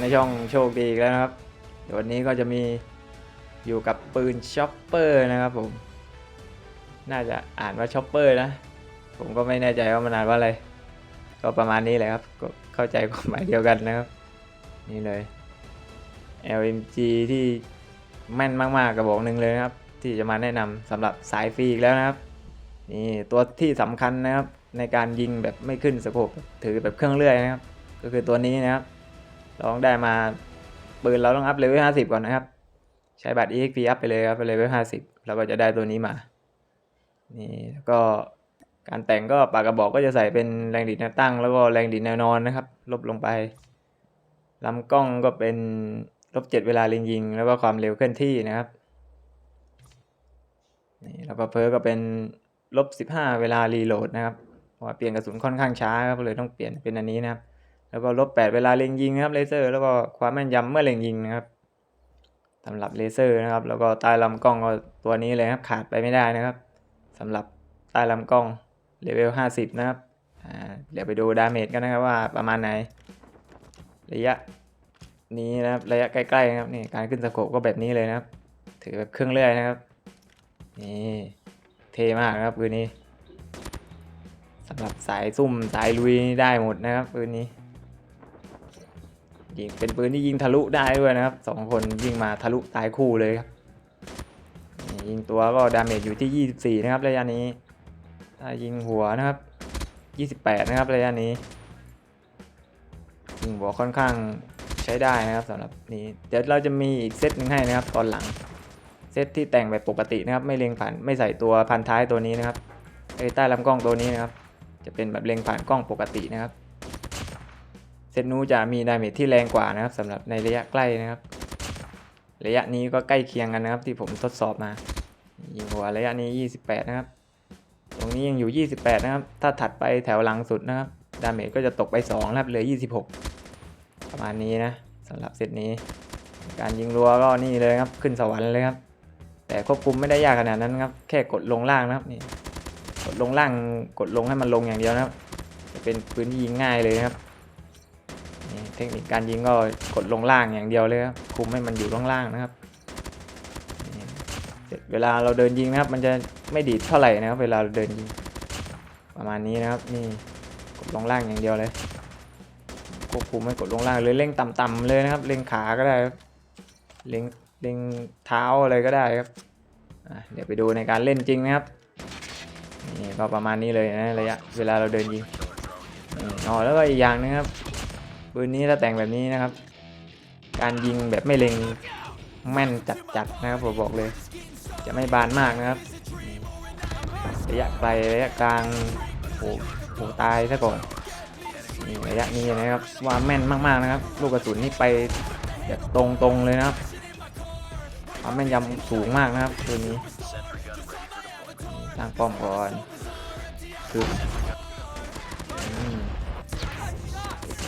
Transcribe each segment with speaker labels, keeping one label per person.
Speaker 1: นในช่องโชคดีอีกแล้วนะครับเดี๋ยววันนี้ก็จะมีอยู่กับปืนช็อปเปอร์นะครับผม น่าจะอ่านว่าช็อปเปอร์นะ ผมก็ไม่แน่ใจว่ามันอ่านว่าอะไร ก็ประมาณนี้แหละครับ ก็เข้าใจความหมายเดียวกันนะครับ นี่เลย LMG ที่แม่นมากๆกระบอกหนึ่งเลยนะครับ ที่จะมาแนะนำสำหรับสายฟรีอีกแล้วนะครับ นี่ตัวที่สำคัญนะครับในการยิงแบบไม่ขึ้นสโคปถือแบบเครื่องเลื่อยนะครับ ก็คือตัวนี้นะครับ ลองได้มาปืนเราต้องอัพเลเวลห้าสิบก่อนนะครับ ใช้บัตร EXP อัพไปเลยครับไปเลเวลห้าสิบเราก็จะได้ตัวนี้มา นี่แล้วก็การแต่งก็ปากกระบอกก็จะใส่เป็นแรงดีดแนวตั้ง แล้วก็แรงดีดแนวนอนนะครับ ลบลงไปลำกล้องก็เป็นลบเจ็ดเวลาเล็งยิง แล้วก็ความเร็วเคลื่อนที่นะครับนี่แล้วก็เพอร์ก็เป็นลบสิบห้าเวลารีโหลดนะครับเพราะว่าเปลี่ยนกระสุนค่อนข้างช้าครับเลยต้องเปลี่ยนเป็นอันนี้นะครับ แล้วก็ลบแปดเวลาเล็งยิงนะครับเลเซอร์ แล้วก็ความแม่นยำเมื่อเล็งยิงนะครับสำหรับเลเซอร์นะครับ แล้วก็ใต้ลำกล้องก็ตัวนี้เลยครับขาดไปไม่ได้นะครับสำหรับใต้ลำกล้องเลเวลห้าสิบนะครับเดี๋ยวไปดูดาเมจกันนะครับว่าประมาณไหน ระยะนี้นะครับระยะใกล้ๆนะครับนี่การขึ้นสโคปก็แบบนี้เลยนะครับ ถือแบบเครื่องเลื่อยนะครับนี่เท่มากนะครับปืนนี้สำหรับสายซุ่มสายลุยนี่ได้หมดนะครับปืนนี้ ยิงเป็นปืนที่ยิงทะลุได้ด้วยนะครับสองคนยิงมาทะลุตายคู่เลยครับยิงตัวก็ดาเมจอยู่ที่ 24 นะครับระยะนี้ถ้ายิงหัวนะครับ 28 นะครับระยะนี้ยิงหัวค่อนข้างใช้ได้นะครับสำหรับนี้เดี๋ยวเราจะมีอีกเซตหนึ่งให้นะครับตอนหลังเซตที่แต่งแบบปกตินะครับ ไม่เล็งผ่านไม่ใส่ตัวพันท้ายตัวนี้นะครับไอ้ใต้ลำกล้องตัวนี้นะครับ จะเป็นแบบเล็งผ่านกล้องปกตินะครับ เซตนู้จะมีดาเมจที่แรงกว่านะครับสำหรับในระยะใกล้นะครับ ระยะนี้ก็ใกล้เคียงกันนะครับที่ผมทดสอบมายิงหัวระยะนี้ 28 นะครับ ตรงนี้ยังอยู่ 28 นะครับ ถ้าถัดไปแถวหลังสุดนะครับ ดาเมจก็จะตกไป2นะครับเหลือ 26 ประมาณนี้นะสำหรับเซตนี้ การยิงรัวก็นี่เลยครับขึ้นสวรรค์เลยครับ แต่ควบคุมไม่ได้ยากขนาดนั้นครับ แค่กดลงล่างนะครับนี่กดลงล่างกดลงให้มันลงอย่างเดียวนะครับ จะเป็นปืนที่ยิงง่ายเลยนะครับ ทคนิคการยิงก็กดลงล่างอย่างเดียวเลยครับคุมให้มันอยู่ล่างล่างๆนะครับเสร็จเวลาเราเดินยิงนะครับ มันจะไม่ดีดเท่าไหร่นะครับ เวลาเราเดินยิง ประมาณนี้นะครับ นี่กดลงล่างอย่างเดียวเลยควบคุมให้กดลงล่างเลยเร่งต่ำๆเลยนะครับเร่งขาก็ได้ครับเร่งเร่งเท้าอะไรก็ได้ครับเดี๋ยวไปดูในการเล่นจริงนะครับนี่ก็ประมาณนี้เลยนะระยะเวลาเราเดินยิงอ๋อแล้วก็อีกอย่างนึงครับ ปืนนี้ถ้าแต่งแบบนี้นะครับ การยิงแบบไม่เล็งแม่นจัดๆนะครับผมบอกเลย จะไม่บานมากนะครับ ระยะไกลระยะกลางโอ้โหตายซะก่อนนี่ระยะนี้นะครับว่าแม่นมากๆนะครับ ลูกกระสุนนี่ไปแบบตรงๆเลยนะครับความแม่นยำสูงมากนะครับปืนนี้ตั้งป้อมก่อนคือ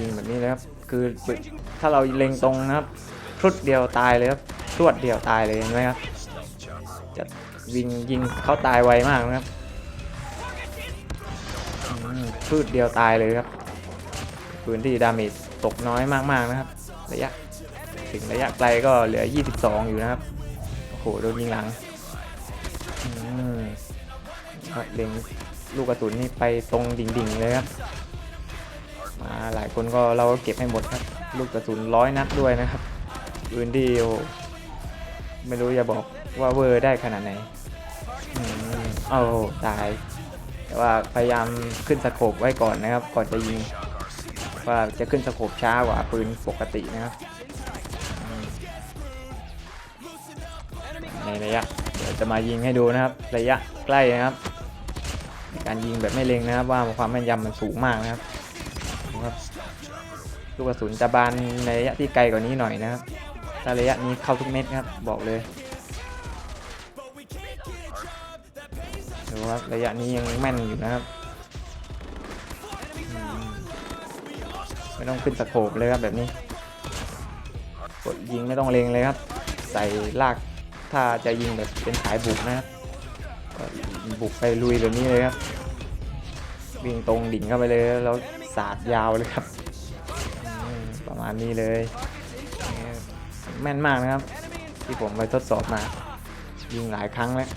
Speaker 1: ยิงแบบนี้เลยครับ คือถ้าเราเล็งตรงนะครับพรุดเดียวตายเลยครับพรวดเดียวตายเลยเห็นไหมครับ จะวิ่งยิงเขาตายไวมากนะครับอืมพรุดเดียวตายเลยครับพื้นที่ดาเมจตกน้อยมากๆนะครับ ระยะถึงระยะไกลก็เหลือ 22 อยู่นะครับ โอ้โหโดนยิงหลังเล็งลูกกระสุนนี่ไปตรงดิ่งๆเลยครับ หลายคนก็เราก็เก็บให้หมดครับ ลูกกระสุนร้อยนัดด้วยนะครับปืนที่โอไม่รู้จะบอกว่าเวอร์ได้ขนาดไหนอเอาตาย แต่ว่าพยายามขึ้นสโคปไว้ก่อนนะครับ ก่อนจะยิง ว่าจะขึ้นสโคปช้ากว่าปืนปกตินะครับในระยะเดี๋ยวจะมายิงให้ดูนะครับ ระยะใกล้นะครับ การยิงแบบไม่เล็งนะครับ ว่าความแม่นยำมันสูงมากนะครับ ครับลูกกระสุนจะบานในระยะที่ไกลกว่านี้หน่อยนะครับถ้าระยะนี้เข้าทุกเม็ดครับบอกเลยดูครับระยะนี้ยังแม่นอยู่นะครับไม่ต้องขึ้นสโคปเลยครับแบบนี้กดยิงไม่ต้องเลงเลยครับ ใส่ลากถ้าจะยิงแบบเป็นสายบุกนะครับบุกไปลุยแบบนี้เลยครับวิ่งตรงดิ่งเข้าไปเลยแล้ว สาดยาวเลยครับอืมประมาณนี้เลย แม่นมากนะครับ ที่ผมไปทดสอบมา ยิงหลายครั้งแล้ว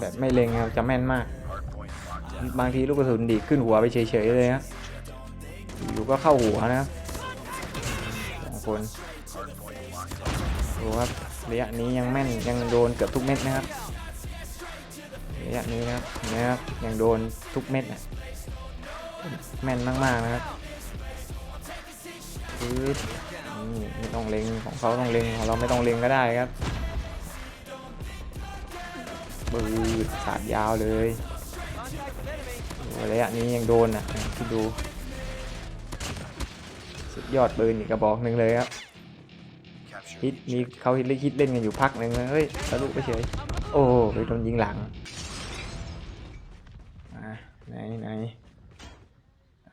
Speaker 1: แบบไม่เล็งครับจะแม่นมาก บางทีลูกกระสุนดีดขึ้นหัวไปเฉยๆเลยครับอยู่ก็เข้าหัวนะครับสองคนดูครับระยะนี้ยังแม่นยังโดนเกือบทุกเม็ดนะครับระยะนี้นะครับเห็นะครับยังโดนทุกเม็ดนะ แม่นมากๆนะครับนี่ไม่ต้องเล็งของเขาต้องเล็งของเราไม่ต้องเล็งก็ได้ครับปืดสาดยาวเลยระยะนี้ยังโดนอะที่ดู สุดยอดปืนอีกกระบอกหนึ่งเลยครับฮิตมีเขาฮิตเล่นฮิตเล่นกันอยู่พักหนึ่งเลยเฮ้ยทะลุไปเฉยโอ้ไปโดนยิงหลังไหนไหน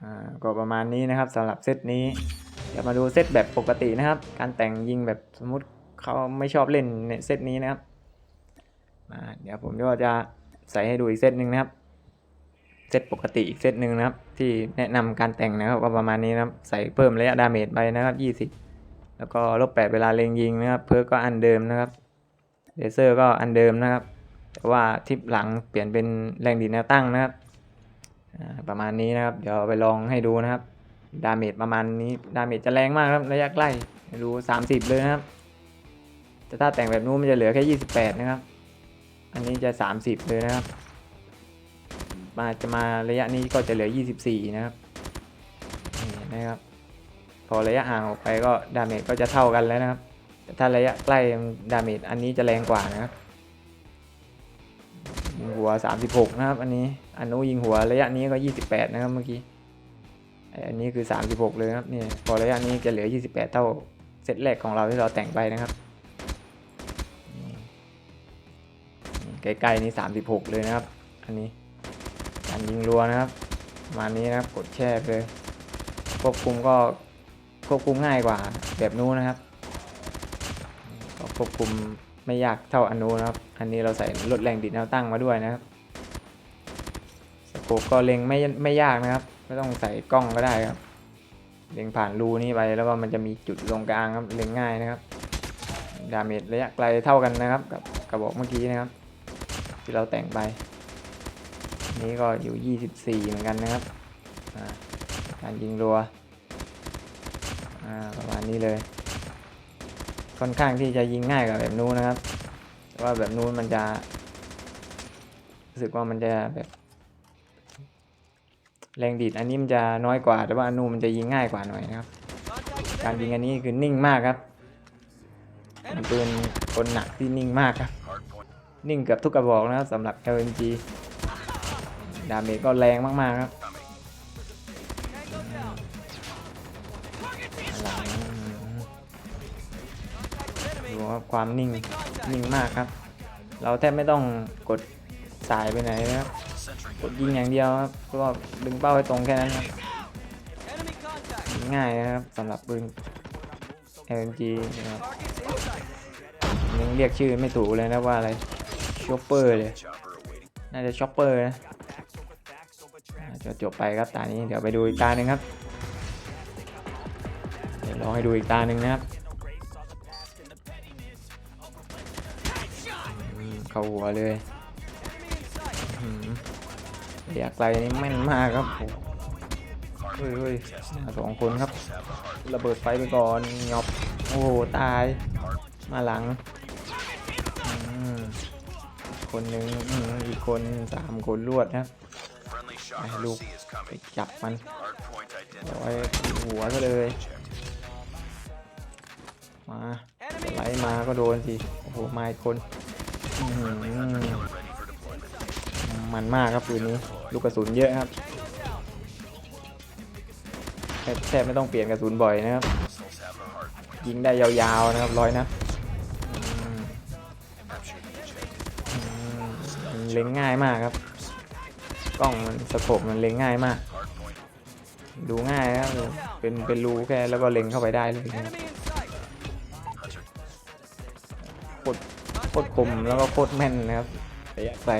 Speaker 1: อ่าก็ประมาณนี้นะครับสำหรับเซตนี้ เดี๋ยวมาดูเซตแบบปกตินะครับ การแต่งยิงแบบสมมุติเขาไม่ชอบเล่นในเซตนี้นะครับอ่าเดี๋ยวผมก็จะใส่ให้ดูอีกเซตหนึ่งนะครับเซตปกติอีกเซตหนึ่งนะครับ ที่แนะนำการแต่งนะครับก็ประมาณนี้นะครับ ใส่เพิ่มระยะดาเมจไปนะครับ 20 แล้วก็ลบแปดเวลาเล็งยิงนะครับ เพิร์กก็อันเดิมนะครับเลเซอร์ก็อันเดิมนะครับ แต่ว่าทิปหลังเปลี่ยนเป็นแรงดีแนวตั้งนะครับ ประมาณนี้นะครับ เดี๋ยวไปลองให้ดูนะครับ ดาเมจประมาณนี้ ดาเมจจะแรงมากครับระยะใกล้ดู30 เลยนะครับ แต่ถ้าแต่งแบบนู้นมันจะเหลือแค่ 28 นะครับ อันนี้จะ 30 เลยนะครับ มาจะมาระยะนี้ก็จะเหลือ 24 นะครับนี่นะครับ พอระยะห่างออกไปก็ดาเมจก็จะเท่ากันแล้วนะครับ แต่ถ้าระยะใกล้ดาเมจอันนี้จะแรงกว่านะครับ หัว 36 นะครับ อันนี้อันนู้นยิงหัวระยะนี้ก็ 28 นะครับเมื่อกี้อันนี้คือ 36 เลยครับนี่พอระยะนี้จะเหลือ 28 เท่าเซตแรกของเราที่เราแต่งไปนะครับนี่นี่ใกล้ๆนี้ 36 เลยนะครับ อันนี้การยิงรัวนะครับมานี้นะครับกดแช่ไปเลยควบคุมก็ควบคุมง่ายกว่าแบบนู้นนะครับก็ควบคุม ไม่ยากเท่าอันนู้นะครับ อันนี้เราใส่ลดแรงดีดแนวตั้งมาด้วยนะครับสโคปก็เล็งไม่ไม่ยากนะครับ ไม่ต้องใส่กล้องก็ได้ครับ เล็งผ่านรูนี้ไปแล้วก็มันจะมีจุดตรงกลางครับ เล็งง่ายนะครับ ดาเมจระยะไกลเท่ากันนะครับ กับกระบอกเมื่อกี้นะครับ ที่เราแต่งไป นี้ก็อยู่ 24 เหมือนกันนะครับ การยิงรัวประมาณนี้เลย ค่อนข้างที่จะยิงง่ายกว่าแบบนู้นนะครับแต่ว่าแบบนู้นมันจะรู้สึกว่ามันจะแบบแรงดีดอันนี้มันจะน้อยกว่า แต่ว่าอน,นูมันจะยิงง่ายกว่าหน่อยนะครับ การยิงอันนี้คือนิ่งมากครับเป็นคนหนักที่นิ่งมากครับ นิ่งเกือบทุกกระบอกนะครับสำหรับ LMG ดาเมจก็แรงมากๆครับ ความนิ่งนิ่งมากครับ เราแทบไม่ต้องกดสายไปไหนนะครับกดยิงอย่างเดียวครับก็ดึงเป้าให้ตรงแค่นั้นครับง่ายนะครับสำหรับปืน LMG นะครับยังเรียกชื่อไม่ถูกเลยนะว่าอะไรช็อปเปอร์เลยน่าจะช็อปเปอร์นะจะจบไปครับตานี้เดี๋ยวไปดูอีกตาหนึ่งครับเดี๋ยวลองให้ดูอีกตาหนึ่งนะครับ เข้าหัวเลยอื้อหือระยะไกลนี่แม่นมากครับโอ้เฮ้ยเฮ้ยมาสองคนครับ ระเบิดไฟไปก่อนหยอบโอ้โหตาย มาหลังอืมคนหนึ่งอืมอีกคนสามคนรวดนะครับไอ้ลูกไปจับมันเอาไว้หัวซะเลย มาไหลมาก็โดนสิ โอ้โหมาอีกคนอื้อหือ มันมากครับปืนนี้ ลูกกระสุนเยอะครับแทบไม่ต้องเปลี่ยนกระสุนบ่อยนะครับ ยิงได้ยาวๆนะครับร้อยนัดอืมอืมมันเล็งง่ายมากครับ กล้องมันสโคปมันเล็งง่ายมาก ดูง่ายนะครับเป็นเป็นรูแค่แล้วก็เล็งเข้าไปได้เลยนะครับ ตรคมแล้วก็โคตรแม่นนะครับระยะไกล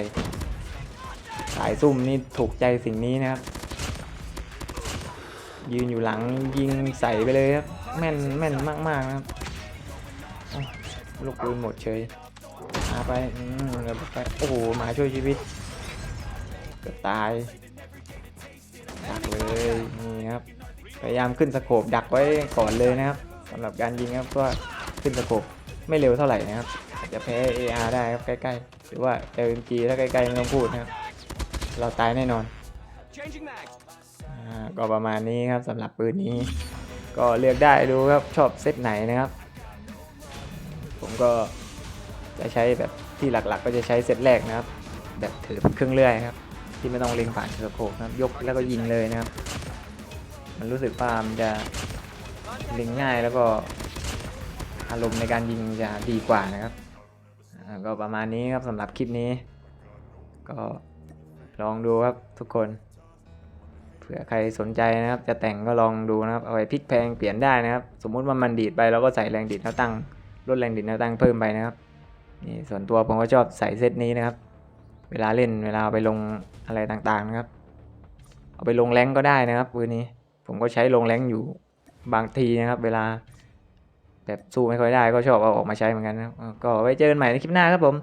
Speaker 1: สายซุ่มนี่ถูกใจสิ่งนี้นะครับ ยืนอยู่หลังยิงใส่ไปเลยครับแม่นแม่นมากๆนะครับลูกปืนหมดเฉยมาไปอืมไปโอ้โหหมาช่วยชีวิตกือบตายดักเลยนี่ครับพยายามขึ้นสโคปดักไว้ก่อนเลยนะครับสำหรับการยิงครับก็ขึ้นสโคปไม่เร็วเท่าไหร่นะครับ อาจจะแพ้ AR ได้ครับใกล้ๆ หรือว่า LMG ถ้าใกล้ๆไม่ต้องพูดนะครับ เราตายแน่นอน
Speaker 2: Changing mag.
Speaker 1: อ่าก็ประมาณนี้ครับสำหรับปืนนี้ ก็เลือกได้ดูครับชอบเซตไหนนะครับ ผมก็จะใช้แบบที่หลักๆ ก็จะใช้เซตแรกนะครับ แบบถือเป็นเครื่องเลื่อยครับ ที่ไม่ต้องเล็งผ่านสโคปนะครับ ยกแล้วก็ยิงเลยนะครับ มันรู้สึกว่ามันจะเล็งง่ายแล้วก็อารมณ์ในการยิงจะดีกว่านะครับอ่า ก็ประมาณนี้ครับสำหรับคลิปนี้ ก็ลองดูครับทุกคนเผื่อใครสนใจนะครับ จะแต่งก็ลองดูนะครับเอาไปพลิกแพงเปลี่ยนได้นะครับ สมมุติว่ามันดีดไปเราก็ใส่แรงดีดแนวตั้งลดแรงดีดแนวตั้งเพิ่มไปนะครับนี่ส่วนตัวผมก็ชอบใส่เซตนี้นะครับ เวลาเล่นเวลาเอาไปลงอะไรต่างๆนะครับ เอาไปลงแรงก็ได้นะครับปืนนี้ ผมก็ใช้ลงแรงอยู่บางทีนะครับ เวลา แบบสู้ไม่ค่อยได้ก็ชอบเอาออกมาใช้เหมือนกันนะก็ไว้เจอกันใหม่ในคลิปหน้าครับผม